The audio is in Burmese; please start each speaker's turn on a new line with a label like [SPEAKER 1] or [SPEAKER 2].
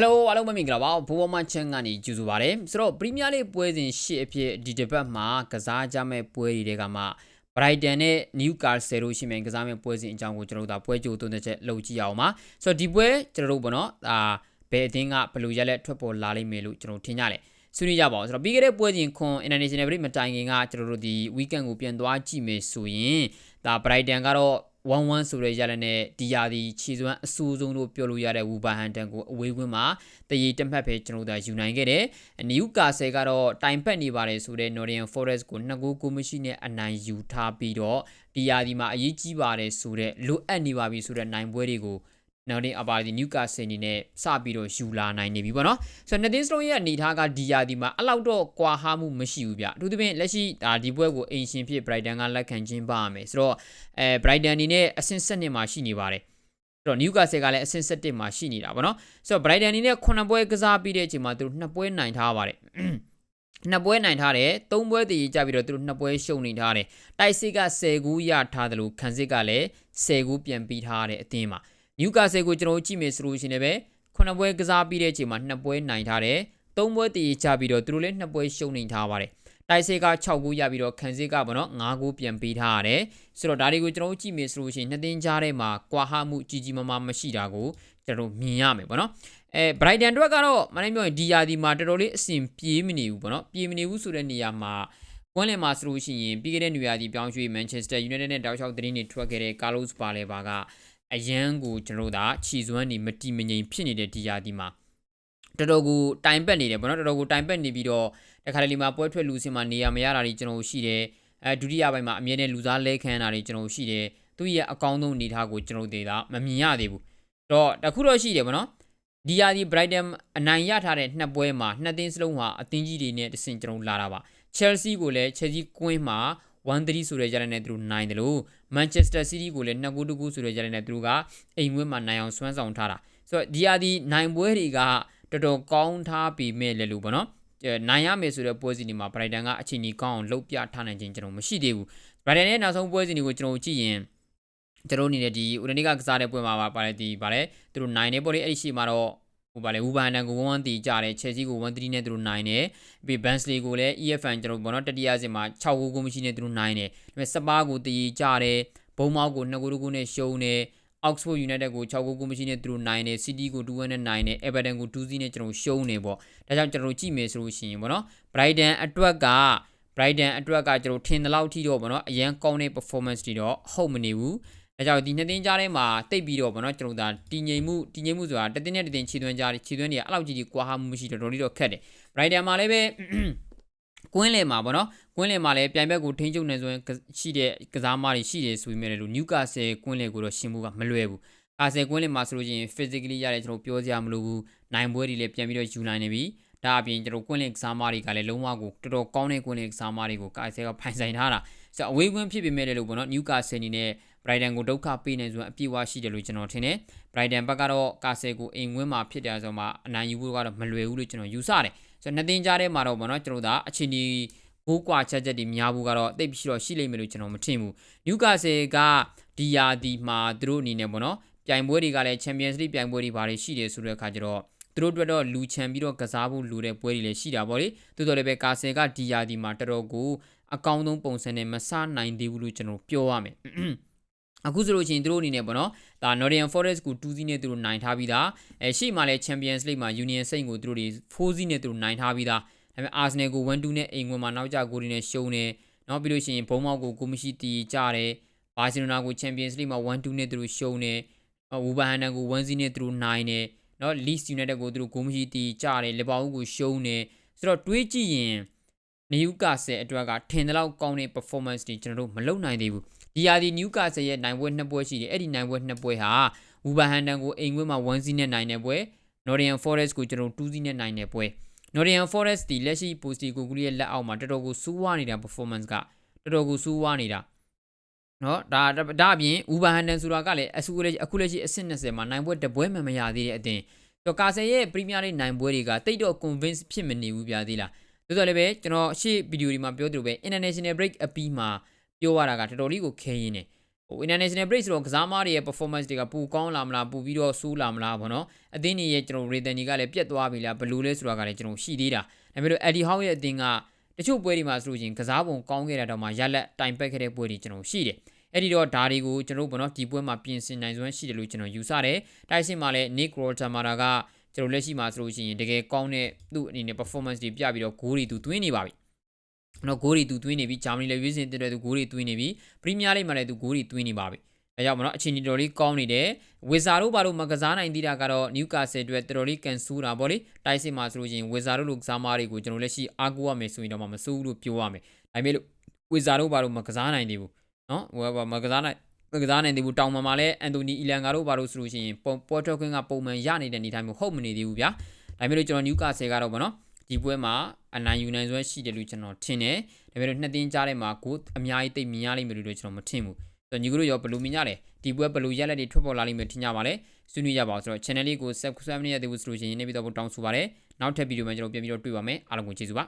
[SPEAKER 1] Hello အားလုံးပဲမင်္ဂလာပါဘိုးဘမချန်ကနေကြိုဆိုပါရစေဆိုတော့ Premier League ပွဲစဉ်ရှစ်အဖြစ်ဒီတစ်ပတ်မှာကစားကြမဲ့ပွဲတွေကမှ Brighton နဲ့ Newcastle တို့ရှိမယ်ကစားမဲ့ပွဲစဉ်အကြောင်းကိုကျွန်တော်တို့ဒါပွဲကြိုသွင်းတဲ့ချက်လုပ်ကြည့်အောင်ပါဆိုတော့ဒီပွဲကျွန်တော်တို့ဘောနော်ဒါဘယ်အသင်းကဘယ်လိုရက်လက်ထွက်ပေါ်လာလိမ့်မယ်လို့ကျွန်တော်ထင်ကြတယ်ဆွေးနွေးကြပါအောင်ဆိုတော့ပြီးခဲ့တဲ့ပွဲစဉ်ခွန် International Break မတိုင်ခင်ကကျွန်တော်တို့ဒီ weekend ကိုပြန်သွားကြည့်မယ်ဆိုရင်ဒါ Brighton ကတော့ 1-1ဆိုတဲ့ရလက်နဲ့ဒီယာဒီခြေစွမ်းအဆိုးဆုံးလို့ပြောလို့ရတဲ့ဝူဘာဟန်တန်ကိုအဝေးကွင်းမှာတရေတက်မှတ်ပဲကျွန်တော်တို့ယူနိုင်ခဲ့တယ်။နယူကာဆယ်ကတော့တိုင်ပတ်နေပါတယ်ဆိုတဲ့ Nottingham Forest ကို2ဂိုးကိုမရှိနဲ့အနိုင်ယူထားပြီးတော့ဒီယာဒီမှာအရေးကြီးပါတယ်ဆိုတဲ့လိုအပ်နေပါပြီဆိုတဲ့နိုင်ပွဲတွေကို နောက်နေ့အပါဒီနျူကာဆယ်နေနဲ့စပြီးတော့ယူလာနိုင်နေပြီပေါ့နော်ဆိုတော့နှစ်သင်းစလုံးရဲ့အနေထားကဒီယာဒီမှာအဲ့လောက်တော့ကွာဟမှုမရှိဘူးဗျအထူးသဖြင့်လက်ရှိဒါဒီပွဲကိုအိမ်ရှင်ဖြစ် Brighton ကလက်ခံခြင်းပါရမယ်ဆိုတော့အဲ Brighton အနေနဲ့အဆင့်7မှာရှိနေပါတယ်ဆိုတော့ Newcastle ကလည်းအဆင့်7မှာရှိနေတာပေါ့နော်ဆိုတော့ Brighton အနေနဲ့9ပွဲကစားပြီးတဲ့အချိန်မှာသူတို့2ပွဲနိုင်ထားပါတယ်နှစ်ပွဲနိုင်ထားတယ်သုံးပွဲတည်ကြပြီးတော့သူတို့နှစ်ပွဲရှုံနေထားတယ်တိုက်စစ်က10ဂူးရထားတယ်လို့ခံစစ်ကလည်း10ဂူးပြန်ပြီးထားတဲ့အသင်းမှာ နျူကာဆယ်ကိုကျွန်တော်ကြည့်မယ်ဆိုလို့ရှိရင်လည်းခုနှစ်ပွဲကစားပြီးတဲ့အချိန်မှာနှစ်ပွဲနိုင်ထားတယ်သုံးပွဲတည်ကြပြီးတော့သူတို့လည်းနှစ်ပွဲရှုံနေထားပါတယ်တိုက်စစ်က6ဂိုးရပြီးတော့ခံစစ်ကပေါ့နော်9ဂိုးပြန်ပေးထားရတယ်ဆိုတော့ဒါတွေကိုကျွန်တော်ကြည့်မယ်ဆိုလို့ရှိရင်နှစ်သင်းကြားထဲမှာကွာဟမှုကြီးကြီးမားမားမရှိတာကိုကျွန်တော်မြင်ရမယ်ပေါ့နော်အဲ Brighton တို့ကတော့မနိုင်ပြောရင်ဒီယာဒီမှာတော်တော်လေးအဆင်ပြေးမနေဘူးပေါ့နော်ပြေးမနေဘူးဆိုတဲ့နေရာမှာကွန်းလင်မှာဆိုလို့ရှိရင်ပြီးခဲ့တဲ့နေရာဒီပြောင်းရွှေ့ Manchester United နဲ့တောက်လျှောက်သတင်းတွေထွက်ခဲ့တဲ့ Carlos Baleba က အရန်ကိုကျွန်တော်တို့ဒါခြီစွမ်းနေမတီမငိမ်ဖြစ်နေတဲ့ဒီယာဒီမှာတော်တော်ကိုတိုင်ပတ်နေတယ်ပေါ့နော်တော်တော်ကိုတိုင်ပတ်နေပြီးတော့တခါတလေမှာပွဲထွက်လူစင်မှာနေရမရတာတွေကျွန်တော်ရှိတယ်အဲဒုတိယပိုင်းမှာအမြဲတမ်းလူစားလဲခံတာတွေကျွန်တော်ရှိတယ်သူရဲ့အကောင်းဆုံးအနေထားကိုကျွန်တော်တို့ဒါမမြင်ရသေးဘူးတော့တခုတော့ရှိတယ်ပေါ့နော်ဒီယာဒီ Brighton အနိုင်ရထားတဲ့နှစ်ပွဲမှာနှစ်သင်းစလုံးဟာအသင်းကြီးတွေနဲ့တဆင့်ကျွန်တော်လာတာပါ Chelsea ကိုလည်း Chelsea ကွင်းမှာ 1-3ဆိုတဲ့ကြတဲ့နဲ့သူတို့နိုင်တယ်လို့ Manchester City ကိုလည်း2ဂိုး2ဂိုးဆိုတဲ့ကြတဲ့နဲ့သူတို့ကအိမ်ဝင်းမှာနိုင်အောင်စွမ်းဆောင်ထားတာဆိုတော့ဒီဟာဒီနိုင်ပွဲတွေကတော်တော်ကောင်းထားပြီမဲ့လေလို့ပေါ့နော်နိုင်ရမယ်ဆိုတဲ့ပွဲစဉ်တွေမှာ Brighton ကအချိန်ကြီးကောင်းအောင်လှုပ်ပြထားနိုင်ခြင်းကျွန်တော်မရှိသေးဘူး Brighton ရဲ့နောက်ဆုံးပွဲစဉ်တွေကိုကျွန်တော်ကြည့်ရင်ကျွန်တော်အနေနဲ့ဒီဥဒနီကကစားတဲ့ပွဲမှာပါပါတယ်ဒီဗာလဲသူတို့နိုင်နေပေါ့လေအဲ့ဒီရှိမှာတော့ ဟိုဗာလဲဝူဘန်တန်ကို1-1တီကြတယ်ချယ်ဆီကို1-3နဲ့သူတို့နိုင်တယ်ပြီးဘန်စလီကိုလည်း EFN ကျွန်တော်ဘောနော်တတိယစင်မှာ6ဂိုးကိုမရှိနဲ့သူတို့နိုင်တယ်ဒါပေမဲ့စပါးကိုတီကြတယ်ဘုံမောက်ကို2ဂိုးကိုနဲ့ရှုံးတယ် Oxford United ကို6ဂိုးကိုမရှိနဲ့သူတို့နိုင်တယ် City ကို2-1နဲ့နိုင်တယ် Everton ကို2-0နဲ့ကျွန်တော်ရှုံးနေပေါ့ဒါကြောင့်ကျွန်တော်ကြည့်မယ်ဆိုလို့ရှိရင်ပေါ့နော် Brighton အတွက်က Brighton အတွက်ကကျွန်တော်ထင်တဲ့လောက်ထိတော့ပေါ့နော်အရန်ကောင်းတဲ့ performance တွေတော့ဟုတ်မနေဘူး ဒါကြောင့်ဒီနှစ်သင်းကြားထဲမှာတိတ်ပြီးတော့ဗောနော်ကျွန်တော်တို့ဒါတည်ငြိမ်မှုတည်ငြိမ်မှုဆိုတာတသင်းနဲ့တသင်းခြေသွင်းကြားခြေသွင်းတွေကအဲ့လောက်ကြီးကြီးကွာဟမှုမရှိတော့တော်တော်လေးတော့ခက်တယ်။ Brighton မှာလည်းပဲကွင်းလယ်မှာဗောနော်ကွင်းလယ်မှာလည်းပြိုင်ဘက်ကိုထိန်းချုပ်နေဆိုရင်ရှိတဲ့ကစားမတွေရှိတယ်ဆိုပေမဲ့လို့ Newcastle ကွင်းလယ်ကိုတော့ရှင်းမှုကမလွယ်ဘူး။ကာဆယ်ကွင်းလယ်မှာဆိုလို့ရှိရင် physically ရတယ်ကျွန်တော်ပြောစရာမလိုဘူး။နိုင်ပွဲတွေလည်းပြန်ပြီးတော့ယူနိုင်နေပြီ။ဒါအပြင်ကျွန်တော်ကွင်းလင်ကစားမတွေကလည်းလုံးဝကိုတော်တော်ကောင်းတဲ့ကွင်းလင်ကစားမတွေကိုကာဆယ်ကဖိုင်ဆိုင်ထားတာဆိုတော့အဝေးကွင်းဖြစ်ပေမဲ့လည်းလို့ပေါ့နော် Newcastle အနေနဲ့ Brighton ကိုဒုက္ခပေးနေဆိုရင်အပြည့်အဝရှိတယ်လို့ကျွန်တော်ထင်တယ် Brighton ဘက်ကတော့ကာဆယ်ကိုအိမ်ဝင်းမှာဖြစ်တယ်ဆိုမှအနိုင်ယူဖို့ကတော့မလွယ်ဘူးလို့ကျွန်တော်ယူဆတယ်ဆိုတော့နှစ်သင်းကြားထဲမှာတော့ပေါ့နော်ကျွန်တော်တို့အချင်းဒီဘိုးကွာချက်ချက်တွေများဘူးကတော့တိတ်ပြီးတော့ရှိလိမ့်မယ်လို့ကျွန်တော်မထင်ဘူး Newcastle ကဒီယာဒီမှာသူတို့အနေနဲ့ပေါ့နော်ပြိုင်ပွဲတွေကလည်း Champions League ပြိုင်ပွဲတွေဘာတွေရှိတယ်ဆိုတဲ့အခါကျတော့သူတို့အတွက်တော့လူချန်ပြီးတော့ကစားဖို့လိုတဲ့ပွဲတွေလည်းရှိတာပေါ့လေတိုးတော်လည်းပဲကာဆယ်ကဒီယာဒီမှာတော်တော်ကိုအကောင်းဆုံးပုံစံနဲ့မဆနိုင်သေးဘူးလို့ကျွန်တော်ပြောရမယ် အခုဆိုလို့ရှိရင်သူတို့အနေနဲ့ပေါ့နော်ဒါ Nottingham Forest ကို2စီးနဲ့သူတို့နိုင်ထားပြီးသားအဲရှေ့မှာလည်း Champions League မှာ Union Saint ကိုသူတို့တွေ4စီးနဲ့သူတို့နိုင်ထားပြီးသားဒါပေမဲ့ Arsenal ကို1-2နဲ့အိမ်ဝင်မှာနောက်ကျဂိုးတွေနဲ့ရှုံးတယ်နောက်ပြီးလို့ရှိရင်ဘုံမောက်ကိုကိုမရှိတီကြတယ်ဘာစီလိုနာကို Champions League မှာ1-2နဲ့သူတို့ရှုံးတယ်ဝူဘဟန်နန်ကို1-0နဲ့သူတို့နိုင်တယ်နော် Leeds United ကိုသူတို့ဂိုးမရှိတီကြတယ်လီဗာပူးကိုရှုံးတယ်ဆိုတော့တွေးကြည့်ရင် နယူကာဆယ်အတွက်ကထင်တဲ့လောက်ကောင်းတဲ့ performance တွေကျွန်တော်တို့မလုပ်နိုင်သေးဘူးဒီယာဒီနယူကာဆယ်ရဲ့နိုင်ပွဲနှစ်ပွဲရှိတယ်အဲ့ဒီနိုင်ပွဲနှစ်ပွဲဟာဝူဘာဟန်တန်ကိုအိမ်ခွင်းမှာ1စီးနဲ့နိုင်တဲ့ပွဲ Nottingham Forest ကိုကျွန်တော်2စီးနဲ့နိုင်တဲ့ပွဲ Nottingham Forest ဒီလက်ရှိ Posti ကိုကူလီရဲ့လက်အောက်မှာတော်တော်ကိုစူးဝါနေတာ performance ကတော်တော်ကိုစူးဝါနေတာနော်ဒါဒါအပြင်ဥဘာဟန်တန်ဆိုတာကလည်းအခုလက်အခုလက်ရှိအဆင့်20မှာနိုင်ပွဲတပွဲမှမရသေးတဲ့အတင်တော့ကာဆယ်ရဲ့ Premier League နိုင်ပွဲတွေကတိတ်တော့ convince ဖြစ်မနေဘူးပြသေးလား ဆိုတော့လည်းပဲကျွန်တော်ရှေ့ဗီဒီယိုဒီမှာပြောသလိုပဲ international break အပြီးမှာပြောရတာကတော်တော်လေးကိုခဲရင်းနေဟို international break ဆိုတော့ကစားသမားတွေရဲ့ performance တွေကပူကောင်းလာမလားပူပြီးတော့ဆိုးလာမလားပေါ့နော်အသင်းတွေရဲ့ကျွန်တော် rating တွေကလည်းပြတ်သွားပြီလားဘယ်လိုလဲဆိုတာကလည်းကျွန်တော်ရှိသေးတာဒါပေမဲ့ Eddie Howe ရဲ့အသင်းကတချို့ပွဲတွေမှာဆိုလို့ရှိရင်ကစားပုံကောင်းခဲ့တာတော့မှရက်လက်တိုင်ပက်ခဲ့တဲ့ပွဲတွေကျွန်တော်ရှိတယ်အဲ့ဒီတော့ဒါတွေကိုကျွန်တော်တို့ဘောနော်ဒီပွဲမှာပြင်ဆင်နိုင်စွမ်းရှိတယ်လို့ကျွန်တော်ယူဆတယ်တိုက်စစ်မှာလည်း Nick Rottamara က ကျွန်တော်လက်ရှိမှာဆိုလို့ရှိရင်တကယ်ကောင်းတဲ့သူ့အနေနဲ့ performance တွေပြပြီးတော့ goal တွေသူသွင်းနေပါပြီနော်ဂိုးတွေသူသွင်းနေပြီဂျာမနီလည်းရွေးစင်တက်တဲ့သူဂိုးတွေသွင်းနေပြီပရီးမီးယားလိမှာလည်းသူဂိုးတွေသွင်းနေပါပြီဒါကြောင့်မနော်အချိန်ကြီးတော်လေးကောင်းနေတယ်ဝီဇာတို့ဘာလို့မကစားနိုင်သေးတာကတော့နျူကာဆယ်အတွက်တော်တော်လေးကန်ဆူတာဗောလေတိုက်စစ်မှာဆိုလို့ရှိရင်ဝီဇာတို့လိုကစားမားတွေကိုကျွန်တော်လက်ရှိအားကိုးရမယ်ဆိုရင်တော့မဆိုးဘူးလို့ပြောရမယ်ဒါပေမဲ့လို့ဝီဇာတို့ဘာလို့မကစားနိုင်သေးဘူးနော်ဟိုကမကစားနိုင်မ ကစားနိုင်သေးဘူးတောင်မှမှာလည်းအန်တိုနီအီလန်ဂါတို့ဘာလို့ဆိုလို့ရှိရင်ပေါ်တော်ခွင်းကပုံမှန်ရနေတဲ့အနေအထားမျိုးဟုတ်မနေသေးဘူးဗျာဒါပေမဲ့လို့ကျွန်တော်နျူကာဆယ်ကတော့ဗောနော်ဒီပွဲမှာအနိုင်ယူနိုင်စွမ်းရှိတယ်လို့ကျွန်တော်ထင်တယ်ဒါပေမဲ့လို့နှစ်သင်းကြားထဲမှာကိုအများကြီးတိတ်မြင်ရလိမ့်မယ်လို့ကျွန်တော်မထင်ဘူးဆိုတော့ညီကတို့ရောဘယ်လိုမြင်ကြလဲဒီပွဲဘယ်လိုရက်လက်တွေထွက်ပေါ်လာလိမ့်မယ်ထင်ကြပါလဲဆွေးနွေးကြပါအောင်ဆိုတော့ channel လေးကို subscribe လုပ်ရသေးဘူးဆိုလို့ရှိရင်နေပြီးတော့တောင်းဆိုပါရစေနောက်ထပ်ဗီဒီယိုမှာကျွန်တော်ပြန်ပြီးတော့တွေ့ပါမယ်အားလုံးကိုကျေးဇူးပါ